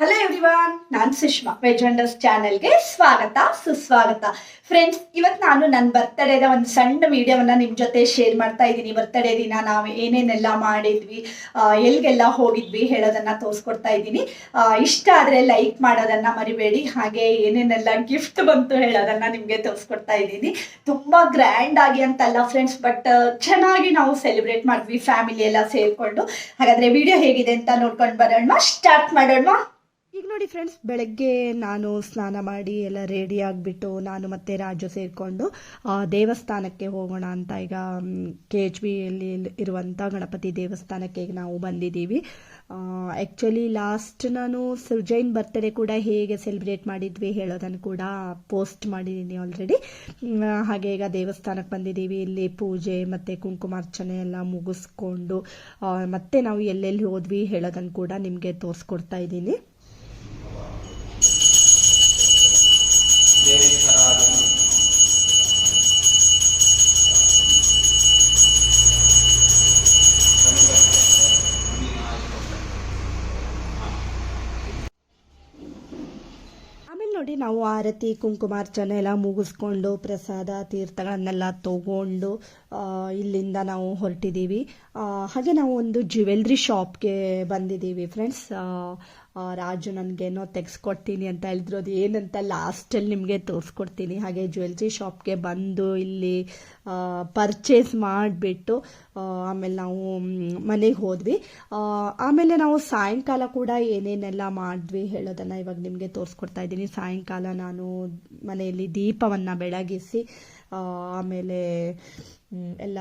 Hello everyone ನಾನು Sushma. Veg ಚಾನೆಲ್ಗೆ ಸ್ವಾಗತ ಸುಸ್ವಾಗತ. ಫ್ರೆಂಡ್ಸ್ ಇವತ್ತು ನಾನು ನನ್ನ ಬರ್ತಡೇದ ಒಂದು ಸಣ್ಣ ವಿಡಿಯೋವನ್ನ ನಿಮ್ಮ ಜೊತೆ ಶೇರ್ ಮಾಡ್ತಾ ಇದ್ದೀನಿ. ಬರ್ತಡೇ ದಿನ ನಾವು ಏನೇನೆಲ್ಲ ಮಾಡಿದ್ವಿ ಆ, ಎಲ್ಗೆಲ್ಲ ಹೋಗಿದ್ವಿ ಹೇಳೋದನ್ನ ತೋರಿಸ್ಕೊಡ್ತಾ ಇದ್ದೀನಿ. ಇಷ್ಟ ಆದರೆ ಲೈಕ್ ಮಾಡೋದನ್ನ ಮರಿಬೇಡಿ ಹಾಗೆ ಏನೇನೆಲ್ಲ ಗಿಫ್ಟ್ ಬಂತು ಹೇಳೋದನ್ನ ನಿಮಗೆ ತೋರಿಸ್ಕೊಡ್ತಾ ಇದ್ದೀನಿ. ತುಂಬ ಗ್ರ್ಯಾಂಡ್ ಆಗಿ ಅಂತಲ್ಲ ಫ್ರೆಂಡ್ಸ್ ಬಟ್ ಚೆನ್ನಾಗಿ ನಾವು ಸೆಲೆಬ್ರೇಟ್ ಮಾಡಿದ್ವಿ ಫ್ಯಾಮಿಲಿ ಎಲ್ಲ ಸೇರಿಕೊಂಡು. ಹಾಗಾದ್ರೆ ವಿಡಿಯೋ ಹೇಗಿದೆ ಅಂತ ನೋಡ್ಕೊಂಡು ಬರೋಣ ಸ್ಟಾರ್ಟ್ ಮಾಡೋಣ ಈಗ ನೋಡಿ ಫ್ರೆಂಡ್ಸ್ ಬೆಳಗ್ಗೆ ನಾನು ಸ್ನಾನ ಮಾಡಿ ಎಲ್ಲ ರೆಡಿ ಆಗಿಬಿಟ್ಟು ನಾನು ಮತ್ತೆ ರಾಜು ಸೇರಿಕೊಂಡು ದೇವಸ್ಥಾನಕ್ಕೆ ಹೋಗೋಣ ಅಂತ ಈಗ ಕೆ ಎಚ್ ಬಿಯಲ್ಲಿ ಇರುವಂಥ ಗಣಪತಿ ದೇವಸ್ಥಾನಕ್ಕೆ ಈಗ ನಾವು ಬಂದಿದ್ದೀವಿ. ಆ್ಯಕ್ಚುಲಿ ಲಾಸ್ಟ್ ನಾನು ಸುಜೈನ್ ಬರ್ತ್ಡೇ ಕೂಡ ಹೇಗೆ ಸೆಲೆಬ್ರೇಟ್ ಮಾಡಿದ್ವಿ ಹೇಳೋದನ್ನು ಕೂಡ ಪೋಸ್ಟ್ ಮಾಡಿದ್ದೀನಿ ಆಲ್ರೆಡಿ ಹಾಗೆ ಈಗ ದೇವಸ್ಥಾನಕ್ಕೆ ಬಂದಿದ್ದೀವಿ. ಇಲ್ಲಿ ಪೂಜೆ ಮತ್ತು ಕುಂಕುಮಾರ್ಚನೆ ಎಲ್ಲ ಮುಗಿಸ್ಕೊಂಡು ಮತ್ತೆ ನಾವು ಎಲ್ಲೆಲ್ಲಿ ಹೋದ್ವಿ ಹೇಳೋದನ್ನು ಕೂಡ ನಿಮಗೆ ತೋರಿಸ್ಕೊಡ್ತಾ ಇದ್ದೀನಿ ಆಮೇಲೆ ನೋಡಿ ನಾವು ಆರತಿ ಕುಂಕುಮಾರ್ಚನೆ ಎಲ್ಲ ಮುಗಿಸ್ಕೊಂಡು ಪ್ರಸಾದ ತೀರ್ಥಗಳನ್ನೆಲ್ಲ ತಗೊಂಡು ಇಲ್ಲಿಂದ ನಾವು ಹೊರಟಿದ್ದೀವಿ. ಹಾಗೆ ನಾವು ಒಂದು ಜ್ಯುವೆಲ್ರಿ ಶಾಪ್ಗೆ ಬಂದಿದ್ದೀವಿ ಫ್ರೆಂಡ್ಸ್ ರಾಜು ನನಗೇನೋ ತೆಗೆಸ್ಕೊಡ್ತೀನಿ ಅಂತ ಹೇಳಿದ್ರು. ಅದು ಏನಂತ ಲಾಸ್ಟಲ್ಲಿ ನಿಮಗೆ ತೋರಿಸ್ಕೊಡ್ತೀನಿ. ಹಾಗೆ ಜ್ಯುವೆಲ್ರಿ ಶಾಪ್ಗೆ ಬಂದು ಇಲ್ಲಿ ಪರ್ಚೇಸ್ ಮಾಡಿಬಿಟ್ಟು ಆಮೇಲೆ ನಾವು ಮನೆಗೆ ಹೋದ್ವಿ. ಆಮೇಲೆ ನಾವು ಸಾಯಂಕಾಲ ಕೂಡ ಏನೇನೆಲ್ಲ ಮಾಡಿದ್ವಿ ಹೇಳೋದನ್ನು ಇವಾಗ ನಿಮಗೆ ತೋರಿಸ್ಕೊಡ್ತಾ ಇದ್ದೀನಿ. ಸಾಯಂಕಾಲ ನಾನು ಮನೆಯಲ್ಲಿ ದೀಪವನ್ನು ಬೆಳಗಿಸಿ ಆಮೇಲೆ ಎಲ್ಲ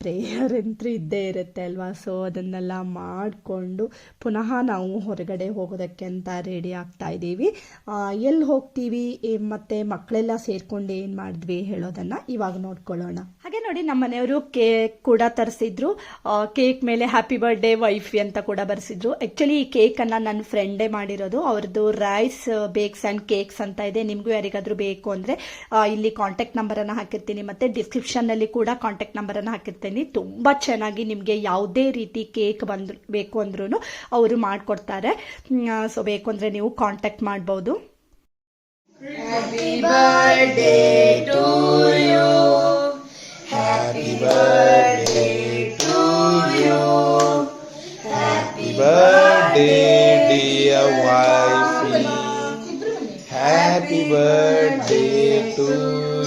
ಪ್ರೇಯರ್ ಅಂತೂ ಇದ್ದೇ ಇರುತ್ತೆ ಅಲ್ವಾ? ಸೊ ಅದನ್ನೆಲ್ಲ ಮಾಡಿಕೊಂಡು ಪುನಃ ನಾವು ಹೊರಗಡೆ ಹೋಗೋದಕ್ಕೆ ಅಂತ ರೆಡಿ ಆಗ್ತಾ ಇದ್ದೀವಿ. ಎಲ್ಲಿ ಹೋಗ್ತೀವಿ ಮತ್ತೆ ಮಕ್ಕಳೆಲ್ಲ ಸೇರಿಕೊಂಡು ಏನು ಮಾಡಿದ್ವಿ ಹೇಳೋದನ್ನು ಇವಾಗ ನೋಡ್ಕೊಳ್ಳೋಣ. ಹಾಗೆ ನೋಡಿ ನಮ್ಮ ಮನೆಯವರು ಕೇಕ್ ಕೂಡ ತರಿಸಿದ್ರು. ಕೇಕ್ ಮೇಲೆ ಹ್ಯಾಪಿ ಬರ್ಡೇ ವೈಫಿ ಅಂತ ಕೂಡ ಬರ್ಸಿದ್ರು. ಆಕ್ಚುಲಿ ಈ ಕೇಕನ್ನು ನನ್ನ ಫ್ರೆಂಡೇ ಮಾಡಿರೋದು. ಅವ್ರದ್ದು ರೈಸ್ ಬೇಕ್ಸ್ ಅಂಡ್ ಕೇಕ್ಸ್ ಅಂತ ಇದೆ. ನಿಮಗೂ ಯಾರಿಗಾದ್ರೂ ಬೇಕು ಅಂದ್ರೆ ಇಲ್ಲಿ ಕಾಂಟ್ಯಾಕ್ಟ್ ನಂಬರನ್ನು ಹಾಕಿರ್ತೀನಿ. ಮತ್ತೆ ಡಿಸ್ಕ್ರಿಪ್ಷನ್ನಲ್ಲಿ ಕೂಡ ಕಾಂಟ್ಯಾಕ್ಟ್ ನಂಬರನ್ನು ಹಾಕಿರ್ತೀನಿ. ತುಂಬಾ ಚೆನ್ನಾಗಿ ನಿಮಗೆ ಯಾವುದೇ ರೀತಿ ಕೇಕ್ ಬಂದ್ ಬೇಕು ಅಂದ್ರೂ ಅವರು ಮಾಡಿಕೊಡ್ತಾರೆ. ಸೊ ಬೇಕು ಅಂದ್ರೆ ನೀವು contact Happy birthday to you. Happy birthday, dear wifey. Happy birthday to you.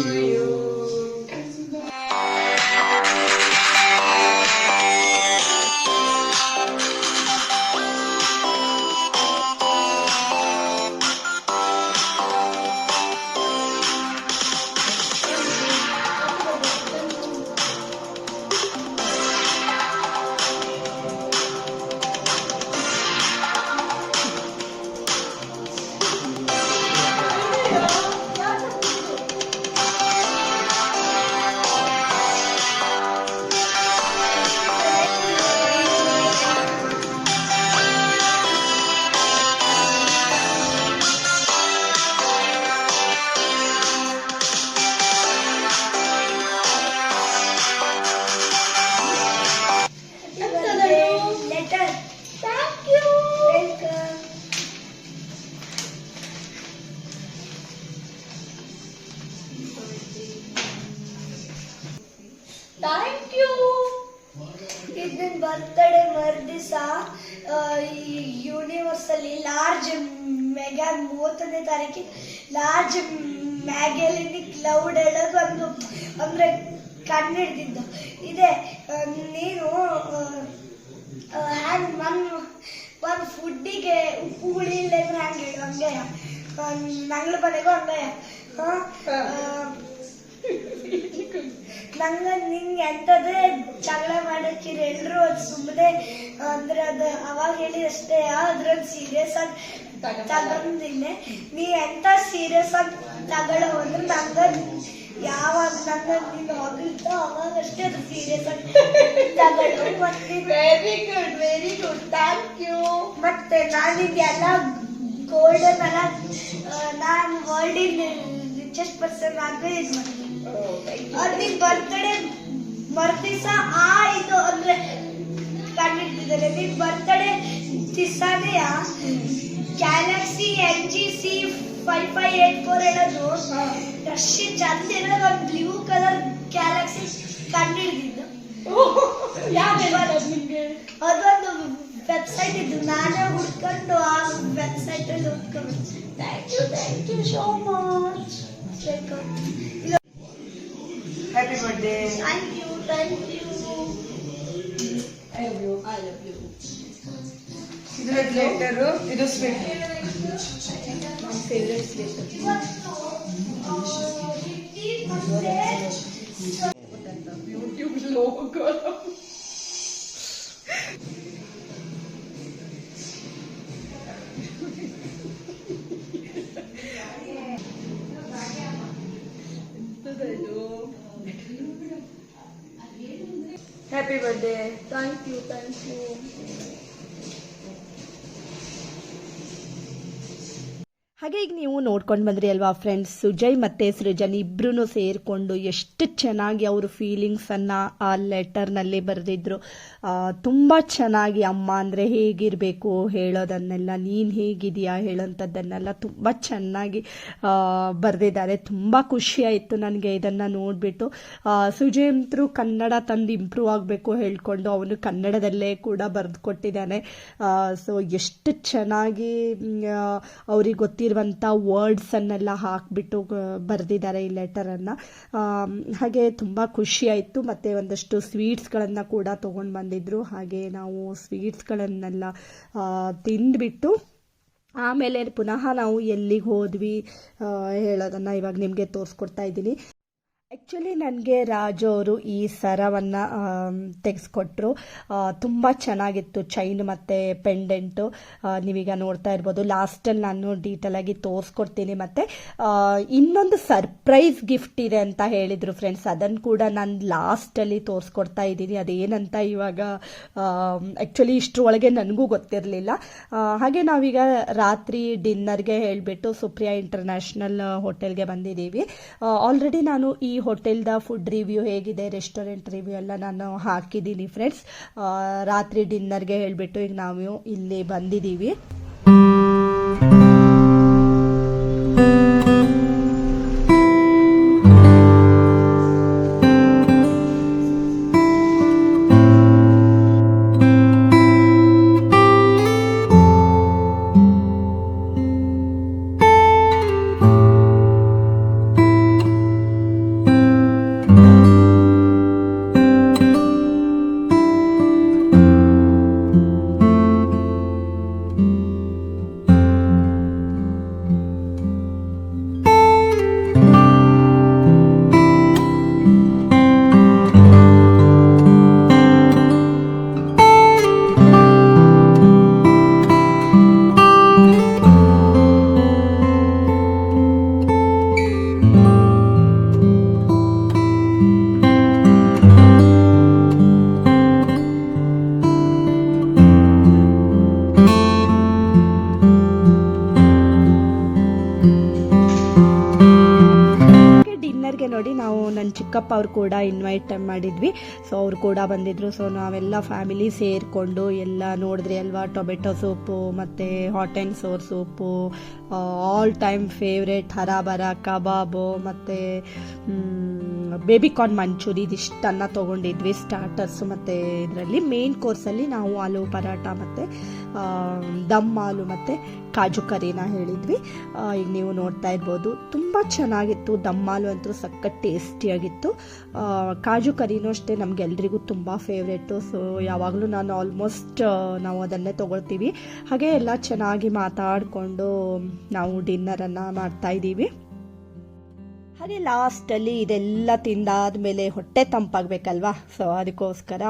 Birthday ಮರ್ದಿಸ ಈ ಯೂನಿವರ್ಸಲ್ಲಿ ಲಾರ್ಜ್ ಮೆಗಾ ಮೂವತ್ತನೇ ತಾರೀಕಿಗೆ ಲಾರ್ಜ್ ಮ್ಯಾಗೆಲಿನಿಕ್ ಕ್ಲೌಡ್ ಹೇಳೋದು ಒಂದು ಅಂದ್ರೆ ಕಣ್ಣಿಡ್ದಿದ್ದು. ಇದೆ ನೀನು ಹ್ಯಾಂಗ್ ಮನ್, ಒಂದು ಫುಡ್ಡಿಗೆ ಉಪ್ಪು ಹುಳಿ ಇಲ್ಲ ಅಂದ್ರೆ ಹಂಗೆ ಹೇಳು ಹಂಗೆ ನಂಗ್ಳ ಮನೆಗೂ ಹಂಗೆ ನಂಗ ನಿಂಗೆ ಎಂತದೇ ಜಗಳ ಮಾಡಕ್ಕಿರಿ ಎಲ್ರು ಅದು ಸುಮ್ಮನೆ ಅಂದ್ರೆ ಅದು ಅವಾಗ ಹೇಳಿದಷ್ಟೇ ಅದ್ರಲ್ಲಿ ಸೀರಿಯಸ್ ಆಗಿ ತಗೊಂಡಿಲ್ಲ ನೀ ಎಂತ ಸೀರಿಯಸ್ ಆಗಿ ತಗೊಳ್ಳೋ ಅಂದ್ರೆ ನಂಗ ಯಾವಾಗ ನಂಗ ನೀನು ಅವಾಗ ಅವಾಗಷ್ಟೇ ಅದು ಸೀರಿಯಸ್ ಆಗಿ ತಗೊಳ್ಳೋ ಮತ್ತೆ very good very good thank you ಮತ್ತೆ ನಾನಿದೆಲ್ಲ ಗೋಲ್ಡನ್ ಎಲ್ಲ ನಾನು ವರ್ಲ್ಡಿನ ರಿಚೆಸ್ಟ್ ಪರ್ಸನ್ ಆದ್ರೆ ಇದು ಮಾಡ್ತೀನಿ. ಅದು ಬರ್ತ್ಡೇ ಮರ್ದಿಸ ಆ ಇದು ಅಂದ್ರೆ ಕಂಡಿಡ್ತಿದ್ದಾರೆ ನಿನ್ birthday ದಿಸಾನೆಯ calendar galaxy L G C five five eight four ಹೇಳೋದು ಅಷ್ಟು ಚಂದ ಇರೋದು ಒಂದು ಬ್ಲೂ ಕಲರ್ ಗ್ಯಾಲಕ್ಸಿ ಕಂಡಿಡ್ದಿದ್ದು ಅದೊಂದು ವೆಬ್ಸೈಟ್ ಇದ್ದು ನಾನೇ ಹುಡ್ಕೊಂಡು ಆ ವೆಬ್ಸೈಟ್ ಅಲ್ಲಿ ಹುಡ್ಕೊಂಡು thank you thank you so much happy birthday thank you thank you ಇದು ಲೆಟರು ಇದು sweet happy birthday thank you thank you ಹಾಗೆ ಈಗ ನೀವು ನೋಡ್ಕೊಂಡು ಬಂದ್ರಿ ಅಲ್ವಾ ಫ್ರೆಂಡ್ಸ್ ಸುಜಯ್ ಮತ್ತು ಸೃಜನ್ ಇಬ್ಬರೂ ಸೇರಿಕೊಂಡು ಎಷ್ಟು ಚೆನ್ನಾಗಿ ಅವರು ಫೀಲಿಂಗ್ಸನ್ನು ಆ ಲೆಟರ್ನಲ್ಲಿ ಬರೆದಿದ್ರು. ತುಂಬ ಚೆನ್ನಾಗಿ ಅಮ್ಮ ಅಂದರೆ ಹೇಗಿರಬೇಕು ಹೇಳೋದನ್ನೆಲ್ಲ, ನೀನು ಹೇಗಿದೆಯಾ ಹೇಳೋಂಥದ್ದನ್ನೆಲ್ಲ ತುಂಬ ಚೆನ್ನಾಗಿ ಬರೆದಿದ್ದಾರೆ. ತುಂಬ ಖುಷಿಯಾಯಿತು ನನಗೆ ಇದನ್ನು ನೋಡಿಬಿಟ್ಟು. ಸುಜಯ್ ಅಂತರೂ ಕನ್ನಡ ತಂದು ಇಂಪ್ರೂವ್ ಆಗಬೇಕು ಹೇಳ್ಕೊಂಡು ಅವನು ಕನ್ನಡದಲ್ಲೇ ಕೂಡ ಬರೆದು ಕೊಟ್ಟಿದ್ದಾನೆ ಸೊ ಎಷ್ಟು ಚೆನ್ನಾಗಿ ಅವ್ರಿಗೆ ಗೊತ್ತಿರುವಂಥ ವರ್ಡ್ಸನ್ನೆಲ್ಲ ಹಾಕಿಬಿಟ್ಟು ಬರೆದಿದ್ದಾರೆ ಈ ಲೆಟರನ್ನು ಹಾಗೆ ತುಂಬ ಖುಷಿಯಾಯಿತು ಮತ್ತು ಒಂದಷ್ಟು ಸ್ವೀಟ್ಸ್ಗಳನ್ನು ಕೂಡ ತೊಗೊಂಡು ಬಂದಿದ್ದರು ಹಾಗೆ ನಾವು ಸ್ವೀಟ್ಸ್ಗಳನ್ನೆಲ್ಲ ತಿಂದುಬಿಟ್ಟು, ಆಮೇಲೆ ಪುನಃ ನಾವು ಎಲ್ಲಿಗೆ ಹೋದ್ವಿ ಹೇಳೋದನ್ನು ಇವಾಗ ನಿಮಗೆ ತೋರಿಸ್ಕೊಡ್ತಾ ಇದ್ದೀನಿ. ಆ್ಯಕ್ಚುಲಿ ನನಗೆ ರಾಜು ಅವರು ಈ ಸರವನ್ನು ತೆಗೆಸ್ಕೊಟ್ರು. ತುಂಬ ಚೆನ್ನಾಗಿತ್ತು ಚೈನ್ ಮತ್ತು ಪೆಂಡೆಂಟು ನೀವೀಗ ನೋಡ್ತಾ ಇರ್ಬೋದು. ಲಾಸ್ಟಲ್ಲಿ ನಾನು ಡೀಟೇಲಾಗಿ ತೋರಿಸ್ಕೊಡ್ತೀನಿ ಮತ್ತು ಇನ್ನೊಂದು ಸರ್ಪ್ರೈಸ್ ಗಿಫ್ಟ್ ಇದೆ ಅಂತ ಹೇಳಿದರು ಫ್ರೆಂಡ್ಸ್ ಅದನ್ನು ಕೂಡ ನಾನು ಲಾಸ್ಟಲ್ಲಿ ತೋರಿಸ್ಕೊಡ್ತಾ ಇದ್ದೀನಿ. ಅದೇನಂತ ಇವಾಗ ಆ್ಯಕ್ಚುಲಿ ಇಷ್ಟರೊಳಗೆ ನನಗೂ ಗೊತ್ತಿರಲಿಲ್ಲ. ಹಾಗೆ ನಾವೀಗ ರಾತ್ರಿ ಡಿನ್ನರ್ಗೆ ಹೇಳಿಬಿಟ್ಟು ಸುಪ್ರಿಯಾ ಇಂಟರ್ನ್ಯಾಷನಲ್ ಹೋಟೆಲ್ಗೆ ಬಂದಿದ್ದೀವಿ. ಆಲ್ರೆಡಿ ನಾನು ಈ ಹೋಟೆಲ್ದ ಫುಡ್ ರಿವ್ಯೂ ಹೇಗಿದೆ ರೆಸ್ಟೋರೆಂಟ್ ರಿವ್ಯೂ ಎಲ್ಲ ನಾನು ಹಾಕಿದ್ದೀನಿ ಫ್ರೆಂಡ್ಸ್ ರಾತ್ರಿ ಡಿನ್ನರ್ಗೆ ಹೇಳಿಬಿಟ್ಟು ಈಗ ನಾವು ಇಲ್ಲಿ ಬಂದಿದ್ದೀವಿ. ನೋಡಿ ನಾವು ನನ್ನ ಚಿಕ್ಕಪ್ಪ ಅವ್ರು ಕೂಡ ಇನ್ವೈಟ್ ಮಾಡಿದ್ವಿ. ಸೊ ಅವ್ರು ಕೂಡ ಬಂದಿದ್ರು. ಸೊ ನಾವೆಲ್ಲ ಫ್ಯಾಮಿಲಿ ಸೇರಿಕೊಂಡು ಎಲ್ಲ ನೋಡಿದ್ರಿ ಅಲ್ವಾ? ಟೊಮೆಟೊ ಸೂಪು ಮತ್ತು hot and sour soup all time favourite ಹರಾಬರ, ಕಬಾಬು, ಮತ್ತು ಬೇಬಿಕಾರ್ನ್ ಮಂಚೂರಿ ಇದಿಷ್ಟನ್ನ ತಗೊಂಡಿದ್ವಿ ಸ್ಟಾರ್ಟರ್ಸು ಮತ್ತು ಇದರಲ್ಲಿ. ಮೇನ್ ಕೋರ್ಸಲ್ಲಿ ನಾವು ಆಲೂ ಪರಾಟ ಮತ್ತು ದಮ್ ಆಲು ಮತ್ತು ಕಾಜು ಕರಿನ ಹೇಳಿದ್ವಿ. ಈಗ ನೀವು ನೋಡ್ತಾ ಇರ್ಬೋದು, ತುಂಬ ಚೆನ್ನಾಗಿತ್ತು. ದಮ್ ಅಂತೂ ಸಖತ್ ಟೇಸ್ಟಿಯಾಗಿತ್ತು ಕಾಜು ಕರಿನೂ ಅಷ್ಟೇ ನಮಗೆಲ್ರಿಗೂ ತುಂಬ ಫೇವ್ರೇಟು ಸೊ ಯಾವಾಗಲೂ ನಾನು ಆಲ್ಮೋಸ್ಟ್ ನಾವು ಅದನ್ನೇ ತಗೊಳ್ತೀವಿ. ಹಾಗೆ ಎಲ್ಲ ಚೆನ್ನಾಗಿ ಮಾತಾಡಿಕೊಂಡು ನಾವು ಡಿನ್ನರನ್ನು ಮಾಡ್ತಾ ಇದ್ದೀವಿ. ಹಾಗೆ ಲಾಸ್ಟಲ್ಲಿ ಇದೆಲ್ಲ ತಿಂದಾದಮೇಲೆ ಹೊಟ್ಟೆ ತಂಪಾಗಬೇಕಲ್ವಾ? ಸೊ ಅದಕ್ಕೋಸ್ಕರ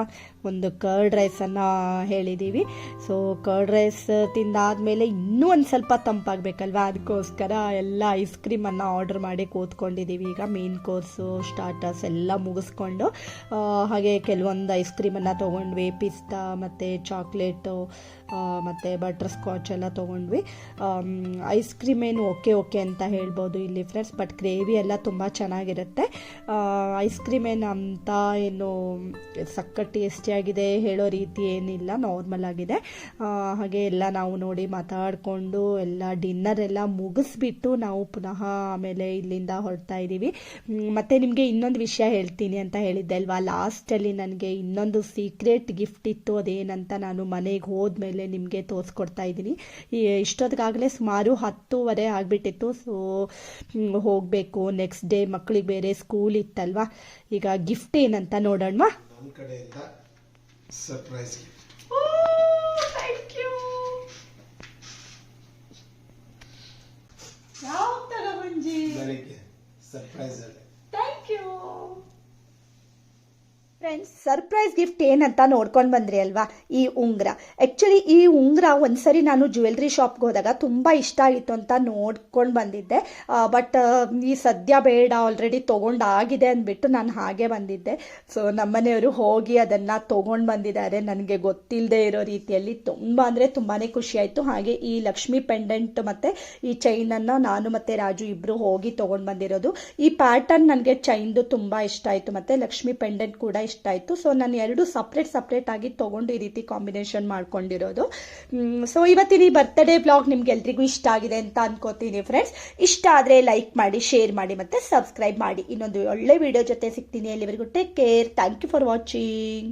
ಒಂದು ಕರ್ಡ್ ರೈಸನ್ನು ಹೇಳಿದ್ದೀವಿ ಸೊ ಕರ್ಡ್ ರೈಸ್ ತಿಂದಾದ್ಮೇಲೆ ಇನ್ನೂ ಒಂದು ಸ್ವಲ್ಪ ತಂಪಾಗಬೇಕಲ್ವಾ? ಅದಕ್ಕೋಸ್ಕರ ಎಲ್ಲ ಐಸ್ ಕ್ರೀಮನ್ನು ಆರ್ಡರ್ ಮಾಡಿ ಕೂತ್ಕೊಂಡಿದ್ದೀವಿ ಈಗ ಮೇನ್ ಕೋರ್ಸು ಸ್ಟಾರ್ಟರ್ಸ್ ಎಲ್ಲ ಮುಗಿಸ್ಕೊಂಡು ಹಾಗೆ ಕೆಲವೊಂದು ಐಸ್ ಕ್ರೀಮನ್ನು ತೊಗೊಂಡ್ವಿ. ಪಿಸ್ತಾ ಮತ್ತು ಚಾಕ್ಲೇಟು ಮತ್ತು ಬಟರ್ ಸ್ಕಾಚ್ ಎಲ್ಲ ತೊಗೊಂಡ್ವಿ. ಐಸ್ ಕ್ರೀಮ್ ಏನು ಓಕೆ ಓಕೆ ಅಂತ ಹೇಳ್ಬೋದು ಇಲ್ಲಿ ಫ್ರೆಂಡ್ಸ್ ಬಟ್ ಗ್ರೇವಿ ಎಲ್ಲ ತುಂಬ ಚೆನ್ನಾಗಿರುತ್ತೆ. ಐಸ್ ಕ್ರೀಮ್ ಅಂತ ಏನು ಸಕ್ಕ ಟೇಸ್ಟಿ ಆಗಿದೆ ಹೇಳೋ ರೀತಿ ಏನಿಲ್ಲ ನಾರ್ಮಲ್ ಆಗಿದೆ. ಹಾಗೆ ಎಲ್ಲ ನಾವು ನೋಡಿ ಮಾತಾಡಿಕೊಂಡು ಎಲ್ಲ ಡಿನ್ನರ್ ಎಲ್ಲ ಮುಗಿಸ್ಬಿಟ್ಟು ನಾವು ಪುನಃ ಆಮೇಲೆ ಇಲ್ಲಿಂದ ಹೊರಡ್ತಾ ಇದ್ದೀವಿ. ಮತ್ತು ನಿಮಗೆ ಇನ್ನೊಂದು ವಿಷಯ ಹೇಳ್ತೀನಿ ಅಂತ ಹೇಳಿದ್ದೆ ಅಲ್ವಾ? ಲಾಸ್ಟಲ್ಲಿ ನನಗೆ ಇನ್ನೊಂದು ಸೀಕ್ರೆಟ್ ಗಿಫ್ಟ್ ಇತ್ತು, ಅದೇನಂತ ನಾನು ಮನೆಗೆ ಹೋದ್ಮೇಲೆ ನಿಮಗೆ ತೋರಿಸ್ಕೊಡ್ತಾ ಇದ್ದೀನಿ. ಇಷ್ಟೊತ್ತಿಗಾಗಲೇ ಸುಮಾರು ಹತ್ತೂವರೆ ಆಗಿಬಿಟ್ಟಿತ್ತು, ಸೊ ಹೋಗಬೇಕು ನೆಕ್ಸ್ಟ್ ಡೇ ಮಕ್ಕಳಿಗೆ ಬೇರೆ ಸ್ಕೂಲ್ ಇತ್ತಲ್ವಾ? ಈಗ ಗಿಫ್ಟ್ ಏನಂತ ನೋಡೋಣ ಸರ್ಪ್ರೈಸ್ ಸರ್ಪ್ರೈಸ್ ಅಲ್ಲಿ thank you friends surprise gift ಏನಂತ ನೋಡ್ಕೊಂಡು ಬಂದ್ರಿ ಅಲ್ವಾ? ಈ ಉಂಗುರ. ಆ್ಯಕ್ಚುಲಿ ಈ ಉಂಗುರ ಒಂದ್ಸರಿ ನಾನು ಜ್ಯುವೆಲ್ರಿ ಶಾಪ್ಗೆ ಹೋದಾಗ ತುಂಬ ಇಷ್ಟ ಆಯಿತು ಅಂತ ನೋಡ್ಕೊಂಡು ಬಂದಿದ್ದೆ. ಬಟ್ ಈ ಸದ್ಯ ಬೇಡ ಆಲ್ರೆಡಿ ತೊಗೊಂಡಾಗಿದೆ ಅಂದ್ಬಿಟ್ಟು ನಾನು ಹಾಗೆ ಬಂದಿದ್ದೆ. ಸೊ ನಮ್ಮನೆಯವರು ಹೋಗಿ ಅದನ್ನು ತೊಗೊಂಡು ಬಂದಿದ್ದಾರೆ. ನನಗೆ ಗೊತ್ತಿಲ್ಲದೆ ಇರೋ ರೀತಿಯಲ್ಲಿ ತುಂಬ ಅಂದರೆ ತುಂಬಾ ಖುಷಿ ಆಯಿತು. ಹಾಗೆ ಈ ಲಕ್ಷ್ಮಿ ಪೆಂಡೆಂಟ್ ಮತ್ತು ಈ ಚೈನನ್ನು ನಾನು ಮತ್ತು ರಾಜು ಇಬ್ಬರು ಹೋಗಿ ತೊಗೊಂಡು ಬಂದಿರೋದು. ಈ ಪ್ಯಾಟರ್ನ್ ನನಗೆ ಚೈನ್ದು ತುಂಬ ಇಷ್ಟ ಆಯಿತು. ಮತ್ತು ಲಕ್ಷ್ಮಿ ಪೆಂಡೆಂಟ್ ಕೂಡ ಆಯಿತು ಸೊ ನಾನು ಎರಡು ಸಪ್ರೇಟ್ ಸಪ್ರೇಟ್ ಆಗಿ ತೊಗೊಂಡು ಈ ರೀತಿ ಕಾಂಬಿನೇಷನ್ ಮಾಡ್ಕೊಂಡಿರೋದು. ಸೊ ಇವತ್ತಿನ ಈ ಬರ್ತ್ಡೇ ಬ್ಲಾಗ್ ನಿಮ್ಗೆ ಎಲ್ರಿಗೂ ಇಷ್ಟ ಆಗಿದೆ ಅಂತ ಅನ್ಕೋತೀನಿ ಫ್ರೆಂಡ್ಸ್ ಇಷ್ಟ ಆದರೆ ಲೈಕ್ ಮಾಡಿ ಶೇರ್ ಮಾಡಿ ಮತ್ತು ಸಬ್ಸ್ಕ್ರೈಬ್ ಮಾಡಿ. ಇನ್ನೊಂದು ಒಳ್ಳೆ ವಿಡಿಯೋ ಜೊತೆ ಸಿಗ್ತೀನಿ. ಎಲ್ಲಿವರೆಗೂ take care thank you for watching